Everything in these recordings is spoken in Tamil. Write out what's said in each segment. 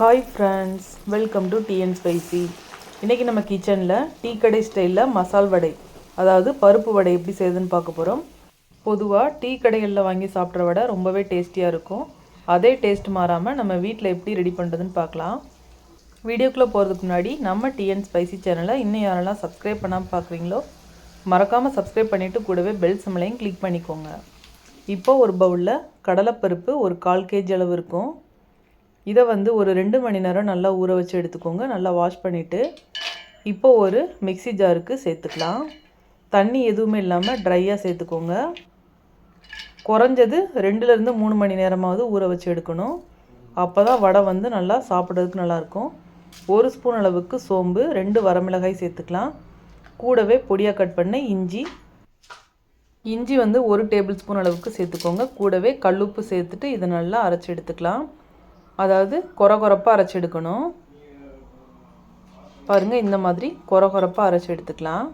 Hi friends welcome to TN spicy இன்றைக்கி நம்ம கிச்சனில் டீ கடை ஸ்டைலில் மசால் வடை அதாவது பருப்பு வடை எப்படி செய்யுதுன்னு பார்க்க போகிறோம் பொதுவாக டீ கடைகளில் வாங்கி சாப்பிட்ற வடை ரொம்பவே டேஸ்டியாக இருக்கும். அதே டேஸ்ட் மாறாமல் நம்ம வீட்டில் எப்படி ரெடி பண்ணுறதுன்னு பார்க்கலாம். வீடியோக்குள்ளே போகிறதுக்கு முன்னாடி நம்ம டிஎன் ஸ்பைசி சேனலை இன்னும் யாரெல்லாம் சப்ஸ்கிரைப் பண்ணாமல் பார்க்குறீங்களோ மறக்காமல் சப்ஸ்கிரைப் பண்ணிவிட்டு கூடவே பெல் சிம்லையும் கிளிக் பண்ணிக்கோங்க. இப்போ ஒரு பவுலில் கடலைப்பருப்பு ஒரு கால் கேஜி அளவு இருக்கும். இதை வந்து ஒரு ரெண்டு மணி நேரம் நல்லா ஊற வச்சு எடுத்துக்கோங்க. நல்லா வாஷ் பண்ணிவிட்டு இப்போ ஒரு மிக்ஸி ஜாருக்கு சேர்த்துக்கலாம். தண்ணி எதுவுமே இல்லாமல் ட்ரையாக சேர்த்துக்கோங்க. குறைஞ்சது ரெண்டுலேருந்து மூணு மணி நேரமாவது ஊற வச்சு எடுக்கணும். அப்போ தான் வடை வந்து நல்லா சாப்பிட்றதுக்கு நல்லாயிருக்கும் ஒரு ஸ்பூன் அளவுக்கு சோம்பு ரெண்டு வரமிளகாய் சேர்த்துக்கலாம். கூடவே பொடியாக கட் பண்ண இஞ்சி. இஞ்சி வந்து ஒரு டேபிள் ஸ்பூன் அளவுக்கு சேர்த்துக்கோங்க. கூடவே கல்லுப்பு சேர்த்துட்டு இதை நல்லா அரைச்சி எடுத்துக்கலாம். அதாவது கொர கொரப்பாக அரைச்சி எடுக்கணும். பாருங்கள் இந்த மாதிரி கொர கொரப்பாக அரைச்சி எடுத்துக்கலாம்.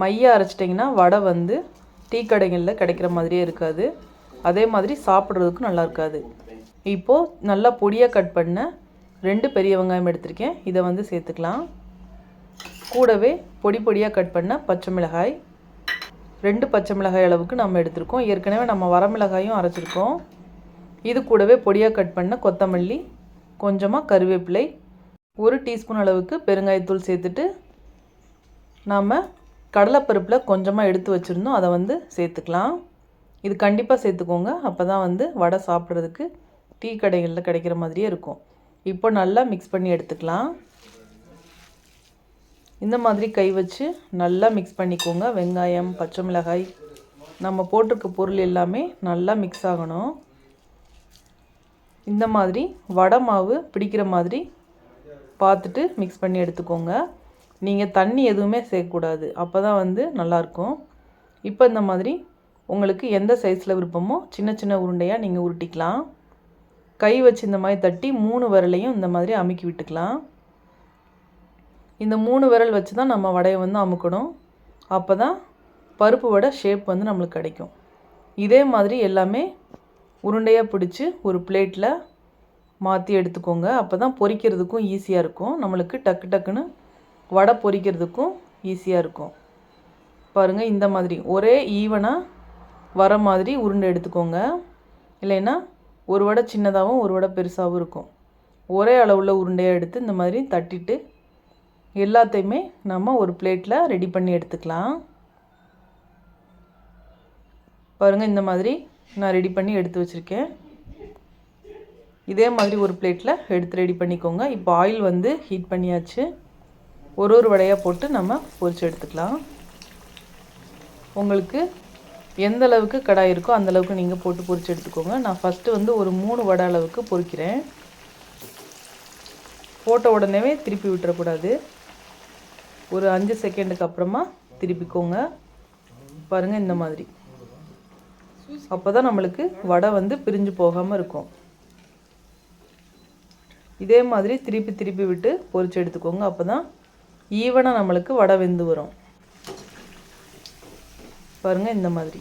மையாக அரைச்சிட்டிங்கன்னா வடை வந்து டீ கடைகளில் கிடைக்கிற மாதிரியே இருக்காது. அதே மாதிரி சாப்பிட்றதுக்கும் நல்லா இருக்காது. இப்போது நல்லா பொடியாக கட் பண்ண ரெண்டு பெரிய வெங்காயம் எடுத்திருக்கேன். இதை வந்து சேர்த்துக்கலாம். கூடவே பொடி பொடியாக கட் பண்ண பச்சை மிளகாய். ரெண்டு பச்சை மிளகாய் அளவுக்கு நம்ம எடுத்திருக்கோம். ஏற்கனவே நம்ம வரமிளகாயும் அரைச்சிருக்கோம். இது கூடவே பொடியாக கட் பண்ண கொத்தமல்லி கொஞ்சமாக கருவேப்பிலை ஒரு டீஸ்பூன் அளவுக்கு பெருங்காயத்தூள் சேர்த்துட்டு நாம் கடலைப்பருப்பில் கொஞ்சமாக எடுத்து வச்சுருந்தோம். அதை வந்து சேர்த்துக்கலாம். இது கண்டிப்பாக சேர்த்துக்கோங்க. அப்போ தான் வந்து வடை சாப்பிட்றதுக்கு டீ கடைகளில் கிடைக்கிற மாதிரியே இருக்கும். இப்போ நல்லா மிக்ஸ் பண்ணி எடுத்துக்கலாம். இந்த மாதிரி கை வச்சு நல்லா மிக்ஸ் பண்ணிக்கோங்க. வெங்காயம் பச்சை மிளகாய் நம்ம போட்டிருக்க பொருள் எல்லாமே நல்லா மிக்ஸ் ஆகணும். இந்த மாதிரி வடை மாவு பிடிக்கிற மாதிரி பார்த்துட்டு மிக்ஸ் பண்ணி எடுத்துக்கோங்க. நீங்கள் தண்ணி எதுவுமே சேர்க்கக்கூடாது. அப்போ தான் வந்து நல்லாயிருக்கும். இப்போ இந்த மாதிரி உங்களுக்கு எந்த சைஸில் விருப்பமோ சின்ன சின்ன உருண்டையாக நீங்கள் உருட்டிக்கலாம். கை வச்சு இந்த மாதிரி தட்டி மூணு விரலையும் இந்த மாதிரி அமுக்கி விட்டுக்கலாம். இந்த மூணு விரல் வச்சு தான் நம்ம வடையை வந்து அமுக்கணும். அப்போ தான் பருப்பு வடை ஷேப் வந்து நம்மளுக்கு கிடைக்கும். இதே மாதிரி எல்லாமே உருண்டையாக பிடிச்சி ஒரு பிளேட்டில் மாற்றி எடுத்துக்கோங்க. அப்போ தான் பொரிக்கிறதுக்கும் ஈஸியாக இருக்கும். நம்மளுக்கு டக்கு டக்குன்னு வடை பொரிக்கிறதுக்கும் ஈஸியாக இருக்கும். பாருங்கள் இந்த மாதிரி. ஒரே ஈவனாக வர மாதிரி உருண்டை எடுத்துக்கோங்க. இல்லைன்னா ஒரு வடை சின்னதாகவும் ஒரு வடை பெருசாகவும் இருக்கும். ஒரே அளவில் உருண்டையாக எடுத்து இந்த மாதிரி தட்டிட்டு எல்லாத்தையுமே நம்ம ஒரு பிளேட்டில் ரெடி பண்ணி எடுத்துக்கலாம். பாருங்கள் இந்த மாதிரி நான் ரெடி பண்ணி எடுத்து வச்சுருக்கேன். இதே மாதிரி ஒரு பிளேட்டில் எடுத்து ரெடி பண்ணிக்கோங்க. இப்போ ஆயில் வந்து ஹீட் பண்ணியாச்சு. ஒரு ஒரு வடையாக போட்டு நம்ம பொரிச்சு எடுத்துக்கலாம். உங்களுக்கு எந்த அளவுக்கு கடாய் இருக்கோ அந்த அளவுக்கு நீங்கள் போட்டு பொரிச்சு எடுத்துக்கோங்க. நான் ஃபஸ்ட்டு வந்து ஒரு மூணு வடை அளவுக்கு பொரிக்கிறேன். போட்ட உடனே திருப்பி விட்டுறக்கூடாது. ஒரு அஞ்சு செகண்டுக்கு அப்புறமா திருப்பிக்கோங்க. பாருங்கள் இந்த மாதிரி. அப்போ தான் நம்மளுக்கு வடை வந்து பிரிஞ்சு போகாமல் இருக்கும். இதே மாதிரி திருப்பி திருப்பி விட்டு பொரிச்சு எடுத்துக்கோங்க. அப்போ தான் ஈவனாக நம்மளுக்கு வடை வெந்து வரும். பாருங்கள் இந்த மாதிரி.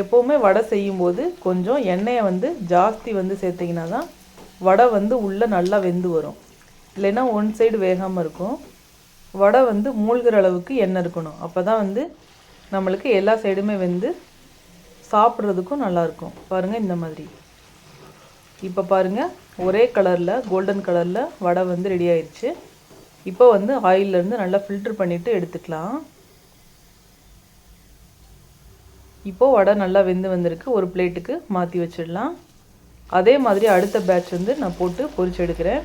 எப்போவுமே வடை செய்யும்போது கொஞ்சம் எண்ணெயை வந்து ஜாஸ்தி வந்து சேர்த்திங்கன்னா தான் வடை வந்து உள்ளே நல்லா வெந்து வரும். இல்லைன்னா ஒன் சைடு வேகாமல் இருக்கும். வடை வந்து மூழ்கிற அளவுக்கு எண்ணெய் இருக்கணும். அப்போ தான் வந்து நம்மளுக்கு எல்லா சைடுமே வெந்து சாப்பிட்றதுக்கும் நல்லாயிருக்கும். பாருங்கள் இந்த மாதிரி. இப்போ பாருங்கள் ஒரே கலரில் கோல்டன் கலரில் வடை வந்து ரெடி ஆயிடுச்சு இப்போ வந்து ஆயிலேருந்து நல்லா ஃபில்ட்ரு பண்ணிவிட்டு எடுத்துக்கலாம். இப்போது வடை நல்லா வெந்து வந்திருக்கு. ஒரு பிளேட்டுக்கு மாற்றி வச்சிடலாம். அதே மாதிரி அடுத்த பேட்ச் வந்து நான் போட்டு பொரிச்சு எடுக்கிறேன்.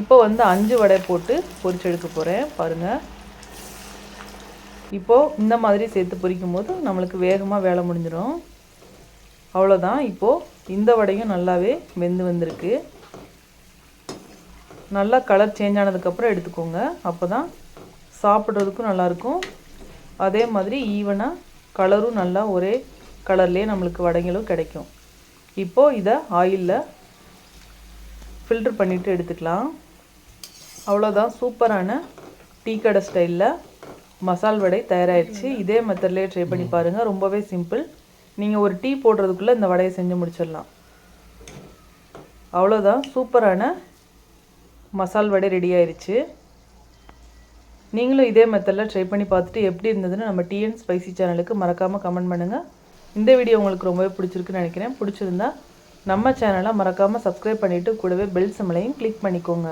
இப்போ வந்து அஞ்சு வடை போட்டு பொரிச்சு எடுக்க போகிறேன் பாருங்கள் இப்போது இந்த மாதிரி சேர்த்து பொரிக்கும் போது நம்மளுக்கு வேகமாக வேலை முடிஞ்சிடும் அவ்வளோதான் இப்போது இந்த வடையும் நல்லாவே வெந்து வந்திருக்கு. நல்லா கலர் சேஞ்ச் ஆனதுக்கப்புறம் எடுத்துக்கோங்க. அப்போ தான் சாப்பிட்றதுக்கும் நல்லாயிருக்கும் அதே மாதிரி ஈவனாக கலரும் நல்லா ஒரே கலர்லேயே நம்மளுக்கு வடைகளும் கிடைக்கும். இப்போது இதை ஆயிலில் ஃபில்ட்ரு பண்ணிவிட்டு எடுத்துக்கலாம். அவ்வளோதான் சூப்பரான டீ கடை ஸ்டைலில் மசால் வடை தயாராகிடுச்சு இதே மெத்தட்லேயே ட்ரை பண்ணி பாருங்கள் ரொம்பவே சிம்பிள் நீங்கள் ஒரு டீ போடுறதுக்குள்ளே இந்த வடையை செஞ்சு முடிச்சிடலாம். அவ்வளோதான் சூப்பரான மசால் வடை ரெடி ஆயிருச்சு. நீங்களும் இதே மெத்தடில் ட்ரை பண்ணி பார்த்துட்டு எப்படி இருந்ததுன்னு நம்ம டிஎன் ஸ்பைசி சேனலுக்கு மறக்காமல் கமெண்ட் பண்ணுங்கள் இந்த வீடியோ உங்களுக்கு ரொம்பவே பிடிச்சிருக்குன்னு நினைக்கிறேன். பிடிச்சிருந்தா நம்ம சேனலை மறக்காமல் சப்ஸ்கிரைப் பண்ணிவிட்டு கூடவே பெல் சிம்மலையும் கிளிக் பண்ணிக்கோங்க.